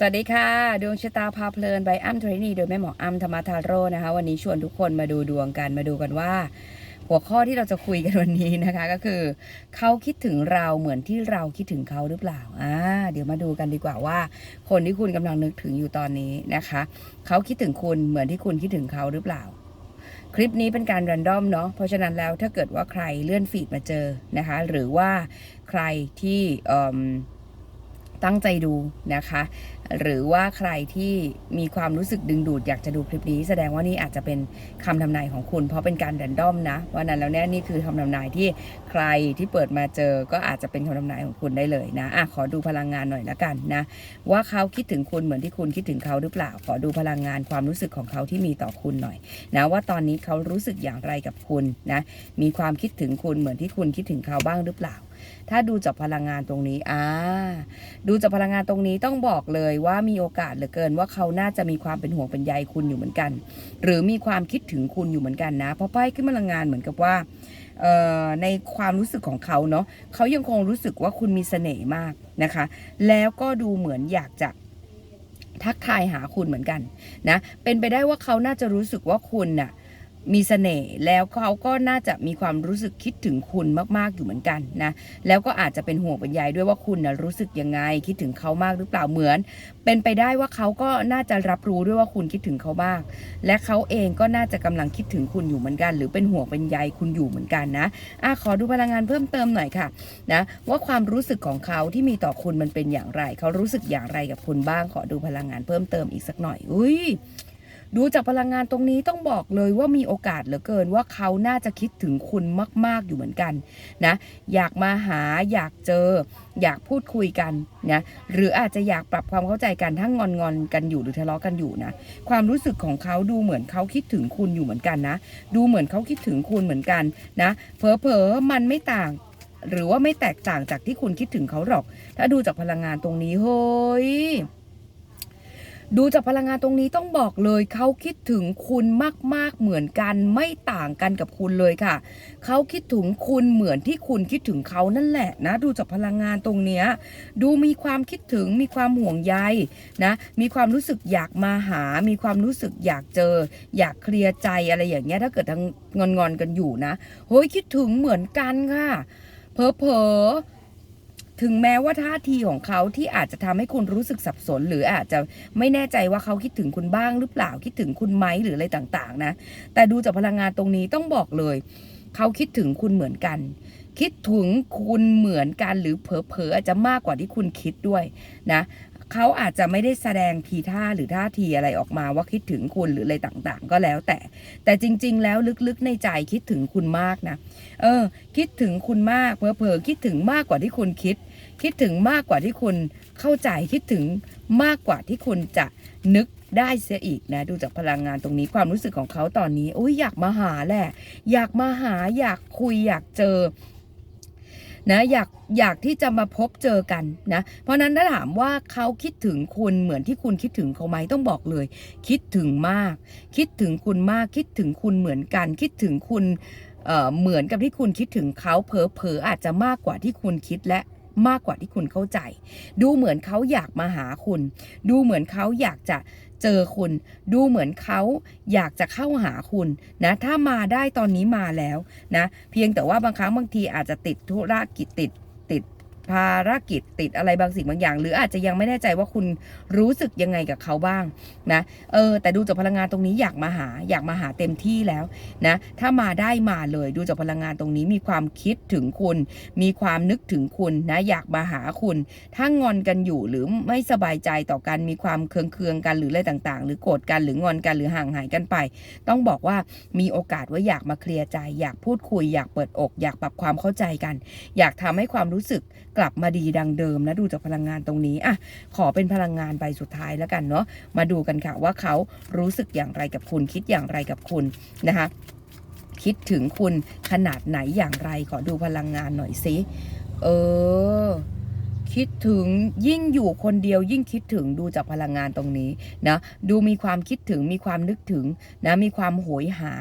สวัสดีค่ะ ดวงชะตาพาเพลินใบอ้ำเทรนีโดยแม่หมออ้ำธรรมทาโร่นะคะ วันนี้ชวนทุกคนมาดูดวงกันมาดูกันว่า หัวข้อที่เราจะคุยกันวันนี้นะคะ ก็คือ เขาคิดถึงเราเหมือนที่เราคิดถึงเขาหรือเปล่าอ่าเดี๋ยวมาดูกันดีกว่าว่า คนที่คุณกำลังนึกถึงอยู่ตอนนี้นะคะ เขาคิดถึงคุณเหมือนที่คุณคิดถึงเขาหรือเปล่า คลิปนี้เป็นการรันดอมเนาะเพราะฉะนั้นแล้วถ้าเกิดว่าใครเลื่อนฟีดมาเจอนะคะ หรือว่าใครที่ตั้งใจดูนะคะ หรือว่าใครที่มีความรู้สึกดึงดูดอยากจะดูคลิปนี้แสดงว่านี่อาจจะเป็นคำทำนายของคุณ เพราะเป็นการแรนดอมนะเพรานั้นแล้วเนี่ยนี่คือคำทำนายที่ใครที่เปิดมาเจอก็อาจจะเป็นคำทำนายของคุณได้เลยนะอะขอดูพลังงานหน่อยละกันนะ ว่าเขาคิดถึงคุณเหมือนที่คุณคิดถึงเขาหรือเปล่า ขอดูพลังงานความรู้สึกของเขาที่มีต่อคุณหน่อยนะว่าตอนนี้เขารู้สึกอย่างไรกับคุณนะมีความคิดถึงคุณเหมือนที่คุณคิดถึงเขาบ้างหรือเปล่า ถ้าดูจากพลังงานตรงนี้อ่าดูจากพลังงานตรงนี้ต้องบอกเลยว่ามีโอกาสเหลือเกินว่าเขาน่าจะมีความเป็นห่วงเป็นใยคุณอยู่เหมือนกัน หรือมีความคิดถึงคุณอยู่เหมือนกันนะ เพราะไพ่ขึ้นพลังงานเหมือนกับว่าในความรู้สึกของเขาเนาะเขายังคงรู้สึกว่าคุณมีเสน่ห์มากนะคะ แล้วก็ดูเหมือนอยากจะทักทายหาคุณเหมือนกันนะเป็นไปได้ว่าเขาน่าจะรู้สึกว่าคุณน่ะ มีเสน่ห์แล้วเขาก็น่าจะมีความรู้สึกคิดถึงคุณมากๆอยู่เหมือนกันนะแล้วก็อาจจะเป็นห่วงเป็นใยด้วยว่าคุณนะรู้สึกยังไง คิดถึงเขามากหรือเปล่าเหมือน เป็นไปได้ว่าเขาก็น่าจะรับรู้ด้วยว่าคุณคิดถึงเขามาก และเขาเองก็น่าจะกำลังคิดถึงคุณอยู่เหมือนกัน หรือเป็นห่วงเป็นใยคุณอยู่เหมือนกันนะอะขอดูพลังงานเพิ่มเติมหน่อยค่ะนะว่าความรู้สึกของเขาที่มีต่อคุณมันเป็นอย่างไร เขารู้สึกอย่างไรกับคุณบ้าง ขอดูพลังงานเพิ่มเติมอีกสักหน่อย อุ้ย ดูจากพลังงานตรงนี้ต้องบอกเลยว่ามีโอกาสเหลือเกินว่าเขาน่าจะคิดถึงคุณมาก ๆอยู่เหมือนกันนะอยากมาหาอยากเจอ อยากพูดคุยกันนะหรืออาจจะอยากปรับความเข้าใจกันทั้งงอนงอนๆกันอยู่หรือทะเลาะกันอยู่นะความรู้สึกของเขาดูเหมือนเขาคิดถึงคุณอยู่เหมือนกันนะดูเหมือนเขาคิดถึงคุณเหมือนกันนะเผลอๆมันไม่ต่างหรือว่าไม่แตกต่างจากที่คุณคิดถึงเขาหรอก ถ้าดูจากพลังงานตรงนี้เฮ้ย ดูจากพลังงานตรงนี้ต้องบอกเลยเขาคิดถึงคุณมาก ๆ เหมือนกันไม่ต่างกันกับคุณเลยค่ะ เขาคิดถึงคุณเหมือนที่คุณคิดถึงเขานั่นแหละนะ ดูจากพลังงานตรงเนี้ยดูมีความคิดถึงมีความห่วงใยนะมีความรู้สึกอยากมาหา มีความรู้สึกอยากเจอ อยากเคลียร์ใจอะไรอย่างเงี้ยถ้าเกิดทั้งงอนๆกันอยู่นะเฮ้ยคิดถึงเหมือนกันค่ะเผลอๆ ถึงแม้ว่าท่าทีของเขาที่อาจจะทำให้คุณรู้สึกสับสน หรืออาจจะไม่แน่ใจว่าเขาคิดถึงคุณบ้างหรือเปล่าคิดถึงคุณไหมหรืออะไรต่างๆ นะ แต่ดูจากพลังงานตรงนี้ต้องบอกเลย เขาคิดถึงคุณเหมือนกัน คิดถึงคุณเหมือนกันหรือเผลอๆอาจจะมากกว่าที่คุณคิดด้วยนะ เขาอาจจะไม่ได้แสดงทีท่าหรือท่าทีอะไรออกมาว่าคิดถึงคุณหรืออะไรต่างๆ ก็แล้วแต่ แต่จริง ๆ แล้วลึกๆในใจคิดถึงคุณมากนะ เออ คิดถึงคุณมากเผลอคิดถึงมากกว่าที่คุณคิด คิดถึงมากกว่าที่คุณเข้าใจคิดถึงมากกว่าที่คุณจะนึกได้เสียอีกนะดูจากพลังงานตรงนี้ความรู้สึกของเขาตอนนี้โอ้ยอยากมาหาแหละ อยากมาหาอยากคุยอยากเจอ นะอยากอยากที่จะมาพบเจอกันนะเพราะนั้นถ้าถามว่าเขาคิดถึงคุณเหมือนที่คุณคิดถึงเขาไหมต้องบอกเลย คิดถึงมาก คิดถึงคุณมากคิดถึงคุณเหมือนกัน คิดถึงคุณเเหมือนกับที่คุณคิดถึงเขาเผลอๆอาจจะมากกว่าที่คุณคิดและมากกว่าที่คุณเข้าใจ ดูเหมือนเขาอยากมาหาคุณ ดูเหมือนเขาอยากจะ เจอคุณ ดูเหมือนเขาอยากจะเข้าหาคุณนะถ้ามาได้ตอนนี้มาแล้วนะเพียงแต่ว่าบางครั้งบางทีอาจจะติดธุรกิจติดติด ภารกิจติดอะไรบางสิ่งบางอย่าง หรืออาจจะยังไม่แน่ใจว่าคุณรู้สึกยังไงกับเขาบ้างนะเออแต่ดูจากพลังงานตรงนี้อยากมาหาอยากมาหาเต็มที่แล้วนะถ้ามาได้มาเลยดูจากพลังงานตรงนี้มีความคิดถึงคุณ มีความนึกถึงคุณนะอยากมาหาคุณ ถ้างอนกันอยู่หรือไม่สบายใจต่อกันมีความเคืองเคืองๆกันหรืออะไรต่างๆ หรือโกรธกันหรืองอนกันหรือห่างหายกันไป ต้องบอกว่ามีโอกาสว่าอยากมาเคลียร์ใจ อยากพูดคุย อยากเปิดอก อยากปรับความเข้าใจกัน อยากทำให้ความรู้สึกกลับมาดีดังเดิมนะดูจากพลังงานตรงนี้อะขอเป็นพลังงานใบสุดท้ายแล้วกันเนาะมาดูกันค่ะว่าเขารู้สึกอย่างไรกับคุณคิดอย่างไรกับคุณนะคะคิดถึงคุณขนาดไหนอย่างไรขอดูพลังงานหน่อยสิเออคิดถึงยิ่งอยู่คนเดียวยิ่งคิดถึงดูจากพลังงานตรงนี้นะดูมีความคิดถึงมีความนึกถึงนะมีความโหยหา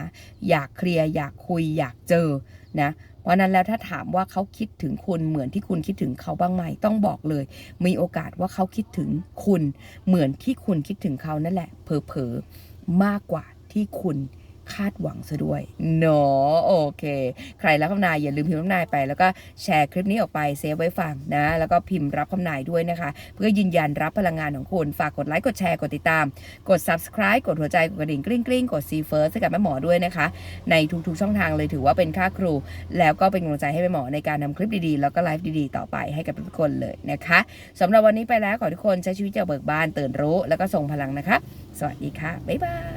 อยากเคลียร์อยากคุยอยากเจอนะ ราะนั้นแล้วถ้าถามว่าเขาคิดถึงคุณเหมือนที่คุณคิดถึงเขาบ้างไหมต้องบอกเลย มีโอกาสว่าเขาคิดถึงคุณ เหมือนที่คุณคิดถึงเขานั่นแหละเผลอๆมากกว่าที่คุณาดหวังซะด้วยเนาะโอเค ใครรับคำนายอย่าลืมพิมพ์คำนายไป แล้วก็แชร์คลิปนี้ออกไปเซฟไว้ฟังนะ แล้วก็พิมพ์รับคำนายด้วยนะคะ เพื่อยืนยันรับพลังงานของคุณฝากกดไลค์กดแชร์กดติดตาม กด subscribe กดหัวใจกดกระดิ่งกริ๊งกริ๊งกด see first ให้กับแม่หมอด้วยนะคะ ในทุกๆช่องทางเลยถือว่าเป็นค่าครู แล้วก็เป็นกำลังใจให้แม่หมอในการทำคลิปดีๆ แล้วก็ไลฟ์ดีๆ ต่อไปให้กับทุกคนเลยนะคะสำหรับวันนี้ไปแล้วขอทุกคนใช้ชีวิตอย่างเบิกบานตื่นรู้ แล้วก็ส่งพลังนะคะ สวัสดีค่ะ บ๊ายบาย